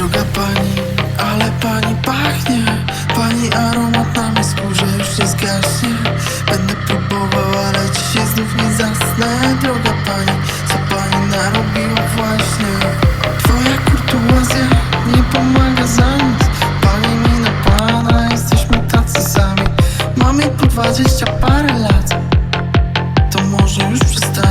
Droga pani, ale pani pachnie. Pani aromat na mej skórze już nie zgaśnie. Będę próbował, ale dzisiaj znów nie zasnę. Droga pani, co pani narobiła właśnie? Twoja kurtuazja nie pomaga za nic. Pani mi na pana, jesteśmy tacy sami. Mamy po dwadzieścia parę lat. To może już przestań